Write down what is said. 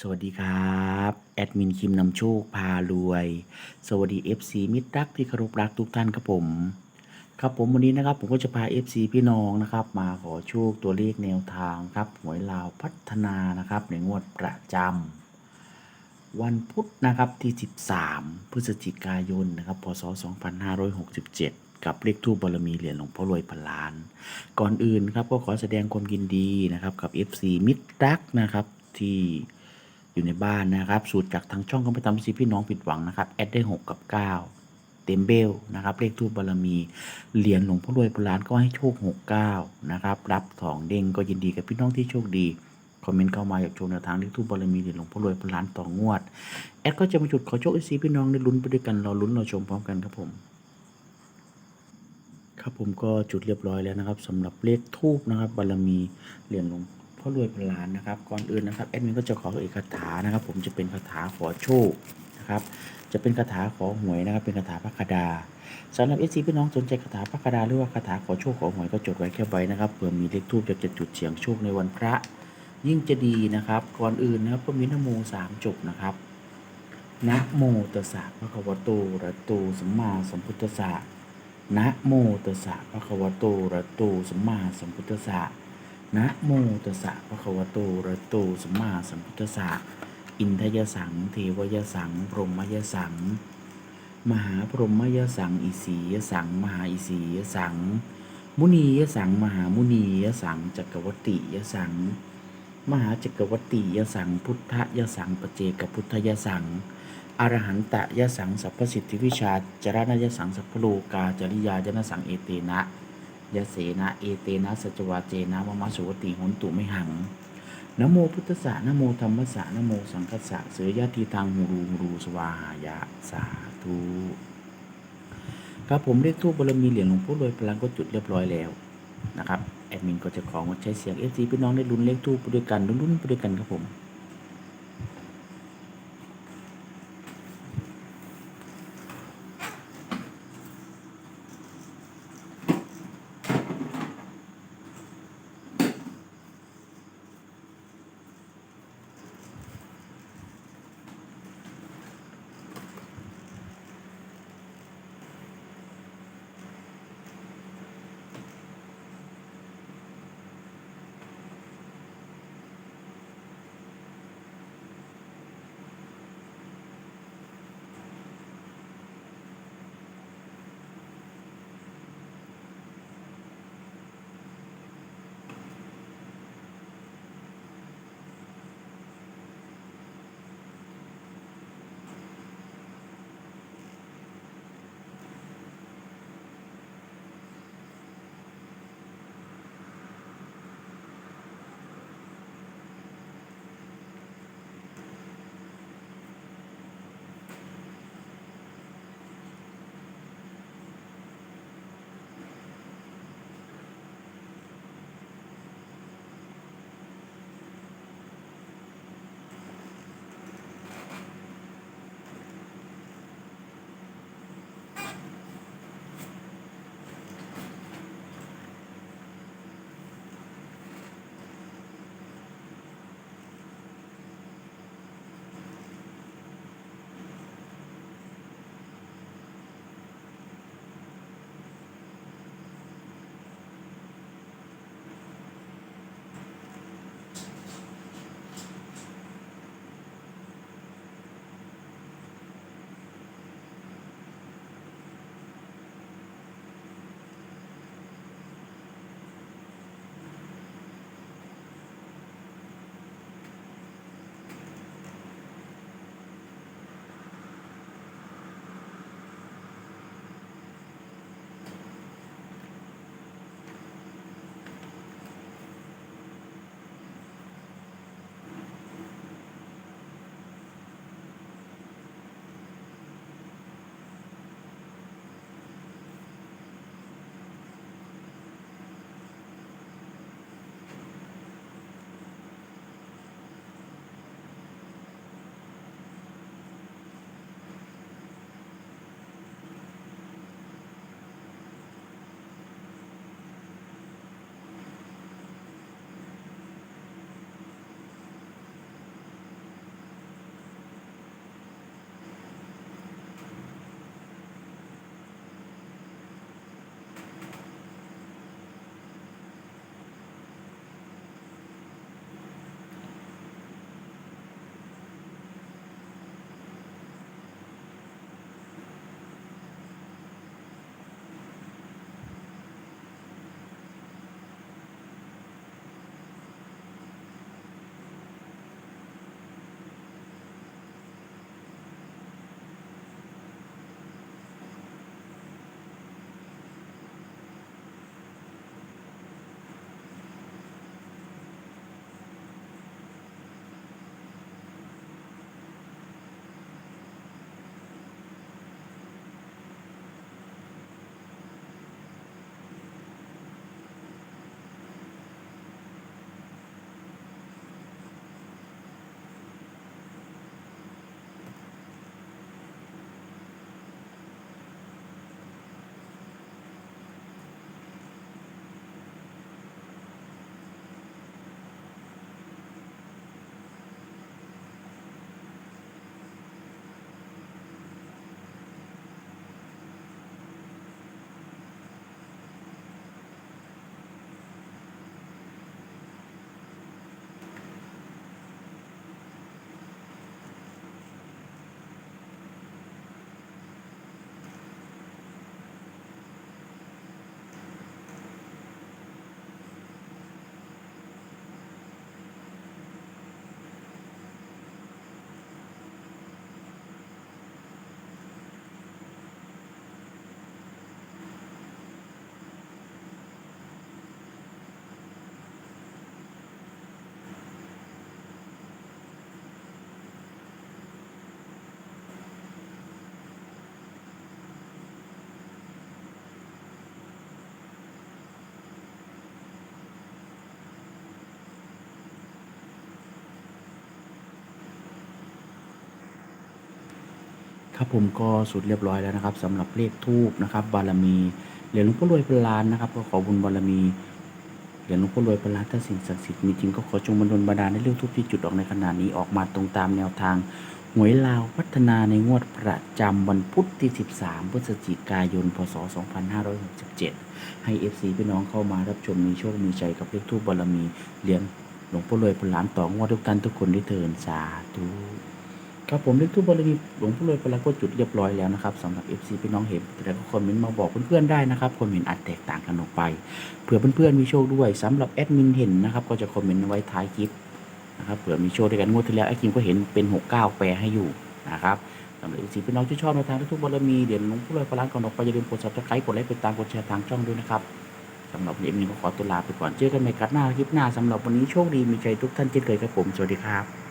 สวัสดีครับ แอดมินคิมนำโชคพารวย สวัสดี FC มิตรรักที่เคารพรักทุกท่านครับผม ครับผมวันนี้นะครับผมก็จะพา FC พี่น้องนะครับ มาขอโชคตัวเลขแนวทางครับหวยลาวพัฒนานะครับในงวดประจำวันพุธนะครับที่ 13 พฤศจิกายนนะครับพศ 2567กับเลขทูปบารมีเหรียญหลวงพ่อรวยพันล้าน ก่อนอื่นครับก็ขอแสดงความยินดีนะครับกับ FC มิตรรักนะครับที่ อยู่ในบ้านนะครับ สูตรจากทางช่องก็ไม่ทำให้พี่น้องผิดหวังนะครับแอดได้ 6 กับ 9 เต็มเบลนะครับเลขทูปบารมีเหรียญหลวงพ่อรวยพันล้านก็ให้โชค 69 นะครับ รับสองเด้งก็ยินดีกับพี่น้องที่โชคดีคอมเมนต์เข้ามาอยากชมแนวทางเลขทูปบารมีเหรียญหลวงพ่อรวยพันล้านต่องวดแอดก็จะมาจุดขอโชคเอซีพี่น้องได้ลุ้นไปด้วยกันรอลุ้นรอชมพร้อมกันครับผมครับผมก็จุดเรียบร้อยแล้วนะครับสำหรับเลขทูบนะครับบารมีเหรียญหลวง พ่อรวยพันล้านนะครับ ก่อนอื่นนะครับแอดมินก็จะขอเอกคาถานะครับ ผมจะเป็นคาถาขอโชคนะครับ จะเป็นคาถาขอหวยนะครับ เป็นคาถาพระคดาสำหรับเอซีพี่น้องสนใจคาถาพระคดาหรือว่าคาถาขอโชคขอหวยก็จดไว้แค่ไว้นะครับเผื่อมีเลขทูบจะจะจุดเสียงโชคในวันพระ ยิ่งจะดีนะครับ ก่อนอื่นนะครับก็มีนโมสามจบนะครับนะโมตัสสะภะควโตระหะโตสัมมาสัมพุทธัสสะนะโมตัสสะภะควโตระหะโตสัมมาสัมพุทธัสสะ นะโมตัสสะภะคะวะตอะระหะโตสัมมาสัมพุทธัสสะอินทยสัง เทวยสัง พรหมยสัง มหาพรหมยสัง อิสียสัง มหาอิสียสัง มุนียสัง มหามุนียสัง จักรวติยสัง มหาจักรวติยสัง พุทธยสังปเจกพุทธยสังอรหันตะยสังสัพพสิทธิวิชาจรณยสังสัพพโลกาจริยายนสังเอเตนะ ยะเสนะเอเตนะสัจวาเจนะมะมะสุวติหุนตุไม่หังนโมพุทธสสะนโมธรรมสะนโมสังคสสะเสือยะทีทางหูรูรูสวาหายะสาธุครับผมเรียกทูปบารมีเหรียญหลวงพ่อรวยพลังก็จุดเรียบร้อยแล้วนะครับแอดมินก็จะของดใช้เสียงเอฟซีพี่น้องได้ลุ้นเลขทูปไปด้วยกันลุ้นๆไปด้วยกันครับผม ครับผมก็สุดเรียบร้อยแล้วนะครับสำหรับเลขทูบนะครับ บารมีเหรียญหลวงพ่อรวยเป็นล้านนะครับ ก็ขอบุญบารมีเหรียญหลวงพ่อรวยเป็นล้านถ้าสิ่งศักดิ์สิทธิ์มีจริงก็ขอจงบันดลบันดาลในเรื่องทูบที่จุดออกในขณะนี้ออกมาตรงตามแนวทางหวยลาวพัฒนาในงวดประจำวันพุธที่ 13 พฤศจิกายน พศ 2567 ให้ FC พี่น้องเข้ามารับชมมีโชค มีชัยกับเลขทูบบารมีเหรียญหลวงพ่อรวยเป็นล้านต่องวดทุกท่านทุกคนได้เทินสาธุ ครับผมเลขทูบบารมีหลวงพ่อรวยไปแล้วก็จุดเรียบร้อยแล้วนะครับสำหรับ FC พี่น้องเห็นแต่ก็คอมเมนต์มาบอกเพื่อนๆได้นะครับความเห็นอาจแตกต่างกันออกไปเผื่อเพื่อนๆมีโชคด้วยสำหรับแอดมินเห็นนะครับก็จะคอมเมนต์ไว้ท้ายคลิปนะครับเผื่อมีโชคด้วยกันงวดที่แล้วไอ้คิมก็เห็นเป็น 69 แปลให้อยู่นะครับสำหรับ FC พี่น้องที่ชอบในทางเลขทูบบารมีเดี๋ยวหลวงพ่อรวยไปร้านก่อนออกไปอย่าลืมกด subscribe กดไลค์กดตามกดแชร์ทางช่องด้วยนะครับสำหรับวันนี้เอ็มมินก็ขอตัวลาไปก่อนเจอกันใหม่กัดหน้าคลิปหน้าสำหรับวันนี้โชคดีมีใจทุกท่านเช่นเคยครับผมสวัสดีครับ